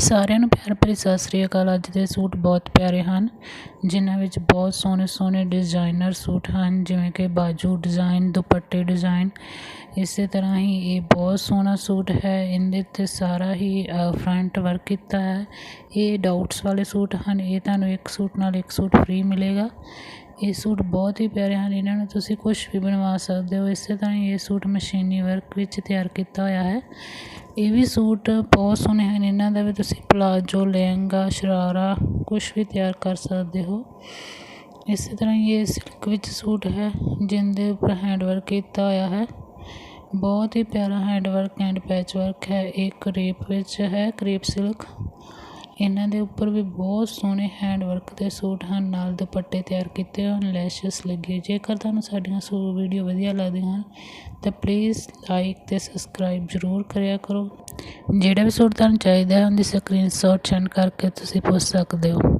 ਸਾਰਿਆਂ ਨੂੰ ਪਿਆਰ ਭਰੀ ਸਤਿ ਸ੍ਰੀ ਅਕਾਲ। ਅੱਜ ਦੇ ਸੂਟ ਬਹੁਤ ਪਿਆਰੇ ਹਨ, ਜਿਨ੍ਹਾਂ ਵਿੱਚ ਬਹੁਤ ਸੋਹਣੇ ਸੋਹਣੇ ਡਿਜ਼ਾਈਨਰ ਸੂਟ ਹਨ, ਜਿਵੇਂ ਕਿ ਬਾਜੂ ਡਿਜ਼ਾਈਨ ਦੁਪੱਟੇ ਡਿਜ਼ਾਈਨ ਇਸੇ ਤਰ੍ਹਾਂ ਹੀ ਇਹ ਬਹੁਤ ਸੋਹਣਾ ਸੂਟ ਹੈ। ਇਹਦੇ 'ਤੇ ਸਾਰਾ ਹੀ ਫਰੰਟ ਵਰਕ ਕੀਤਾ ਹੈ। ਇਹ ਡਾਊਟਸ ਵਾਲੇ ਸੂਟ ਹਨ। ਇਹ ਤੁਹਾਨੂੰ ਇੱਕ ਸੂਟ ਨਾਲ ਇੱਕ ਸੂਟ ਫ੍ਰੀ ਮਿਲੇਗਾ। ਇਹ ਸੂਟ ਬਹੁਤ ਹੀ ਪਿਆਰੇ ਹਨ। ਇਹਨਾਂ ਨੂੰ ਤੁਸੀਂ ਕੁਝ ਵੀ ਬਣਵਾ ਸਕਦੇ ਹੋ। ਇਸੇ ਤਰ੍ਹਾਂ ਹੀ ਇਹ ਸੂਟ ਮਸ਼ੀਨੀ ਵਰਕ ਵਿੱਚ ਤਿਆਰ ਕੀਤਾ ਹੋਇਆ ਹੈ। ਇਹ ਵੀ ਸੂਟ ਬਹੁਤ ਸੋਹਣੇ ਹਨ। ਇਹਨਾਂ ਦਾ ਵੀ ਤੁਸੀਂ ਪਲਾਜੋ, ਲਹਿੰਗਾ, ਸ਼ਰਾਰਾ ਕੁਛ ਵੀ ਤਿਆਰ ਕਰ ਸਕਦੇ ਹੋ। ਇਸ ਤਰ੍ਹਾਂ ਹੀ ਇਹ ਸਿਲਕ ਵਿੱਚ ਸੂਟ ਹੈ ਜਿਹਦੇ ਉੱਪਰ ਹੈਂਡ ਵਰਕ ਕੀਤਾ ਹੋਇਆ ਹੈ। ਬਹੁਤ ਹੀ ਪਿਆਰਾ hand work and patch work ਹੈ। ਇਹ ਕਰੇਪ ਵਿੱਚ ਹੈ ਕਰੇਪ ਸਿਲਕ ਇਹਨਾਂ ਦੇ ਉੱਪਰ ਵੀ ਬਹੁਤ ਸੋਹਣੇ ਹੈਂਡ ਵਰਕ ਦੇ ਸੂਟ ਹਨ, ਨਾਲ ਦੁਪੱਟੇ ਤਿਆਰ ਕੀਤੇ ਹਨ ਲੈਸਿਸ ਲੱਗੇ ਜੇਕਰ ਤੁਹਾਨੂੰ ਸਾਡੀਆਂ ਸੂ ਵੀਡੀਓ ਵਧੀਆ ਲੱਗਦੀਆਂ ਹਨ, ਤਾਂ ਪਲੀਜ਼ ਲਾਈਕ ਅਤੇ ਸਬਸਕ੍ਰਾਈਬ ਜ਼ਰੂਰ ਕਰਿਆ ਕਰੋ। ਜਿਹੜਾ ਵੀ ਸੂਟ ਤੁਹਾਨੂੰ ਚਾਹੀਦਾ ਹੈ, ਉਹਦੀ ਸਕਰੀਨਸ਼ਾਟ ਸੈਂਡ ਕਰਕੇ ਤੁਸੀਂ ਪੁੱਛ ਸਕਦੇ ਹੋ।